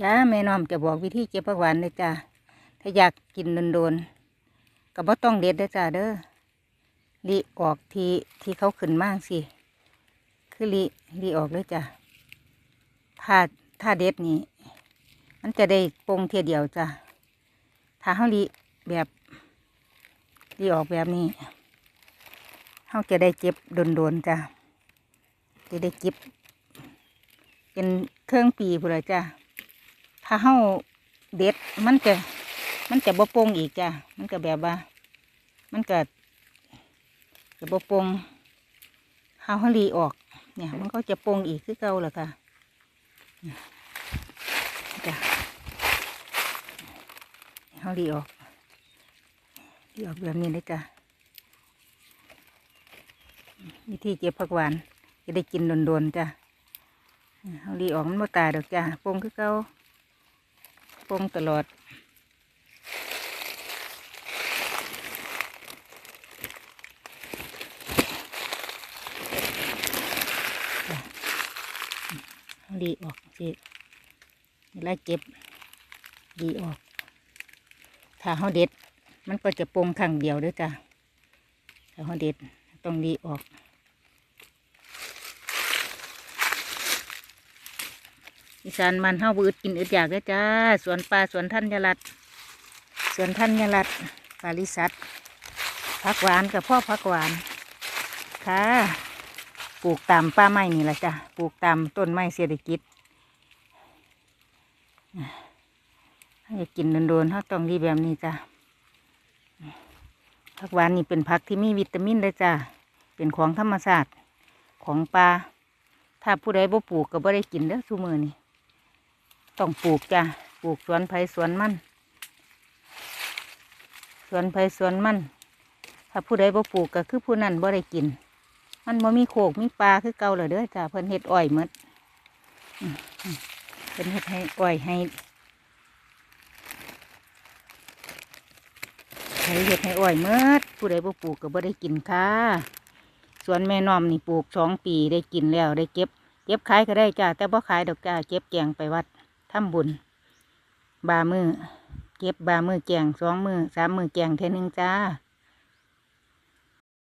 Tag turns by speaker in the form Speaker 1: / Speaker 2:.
Speaker 1: จ้าแม่น้อมจะบอกวิธีเก็บผักหวานเลยจ้าถ้าอยากกินโดนๆก็บ่ต้องเด็ดเด้จ้าเด้อรีออกทีที่เขาขึ้นมากสิคือรีรีออกเลยจ้าถ้าถ้าเด็ดนี่มันจะได้ปงเทียเดียวจ้าถ้าเขารีแบบรีออกแบบนี้เขาจะได้เก็บโดนๆจ้าจะได้เก็บเป็นเครื่องปีพูนเลยจ้า ถ้าเฮาเด็ดมันจะมันจะบ่ปงอีกจ้ะมันก็แบบว่า มันก็จะบ่ปงเฮาเฮลีออก เนี่ย มันก็จะโปร่งอีกคือเก่าแหละค่ะเนี่ยจ้ะเฮาลีออกลีออกแบบนี้เลยจ้ะวิธีเก็บผักหวานจะได้กินโดนๆจ้ะเฮาลีออกมันบ่ตายดอกจ้ะโปร่งคือเก่า งตลอด ดีออกสิเวลาเก็บ ดีออก ถ้าเขาเด็ด มันก็จะปรงครั้งเดียวด้วยจ้ะถ้าเขาเด็ดต้องดีออก อีสานมันเฮาบืดกินอึดอยากเด้จ้า สวนปลาสวนท่านยรัดสวนท่านยรัดปาริสัตผักหวานกับพ่อผักหวาน ค่ะ ปลูกตามป้าไม้นี่แหละจ้ะ ปลูกตามต้นไม้เศรษฐกิจให้กินโดนๆเขาต้องดีแบบนี้จ้ะผักหวานนี่เป็นผักที่มีวิตามินเลยจ้ะ เป็นของธรรมชาติของปลา ถ้าผู้ใดบ่ปลูกก็บ่ได้กินเด้อซุมือนี่ ต้องปลูกจ้ะปลูกสวนไผ่สวนมันสวนไผ่สวนมันถ้าผู้ใดบ่ปลูกก็คือผู้นั้นบ่ได้กิน มันบ่มีโขกมีปลาคือเก่าเลยเด้อจ้ะเพิ่นเฮ็ดอ้อยมดเพิ่นเฮ็ดให้อ้อยให้ให้เฮ็ดให้อ้อยหมดผู้ใดบ่ปลูกก็บ่ได้กินค่ะสวนแม่น้อมนี่ปลูกสองปีได้กินแล้วได้เก็บ เก็บขายก็ได้จ้าแต่บ่ขายดอกจ้าเก็บแกงไปวัด ทำบุญ บามือเก็บบามือแกงสองมือสามมือแกงเท่นึงจ้า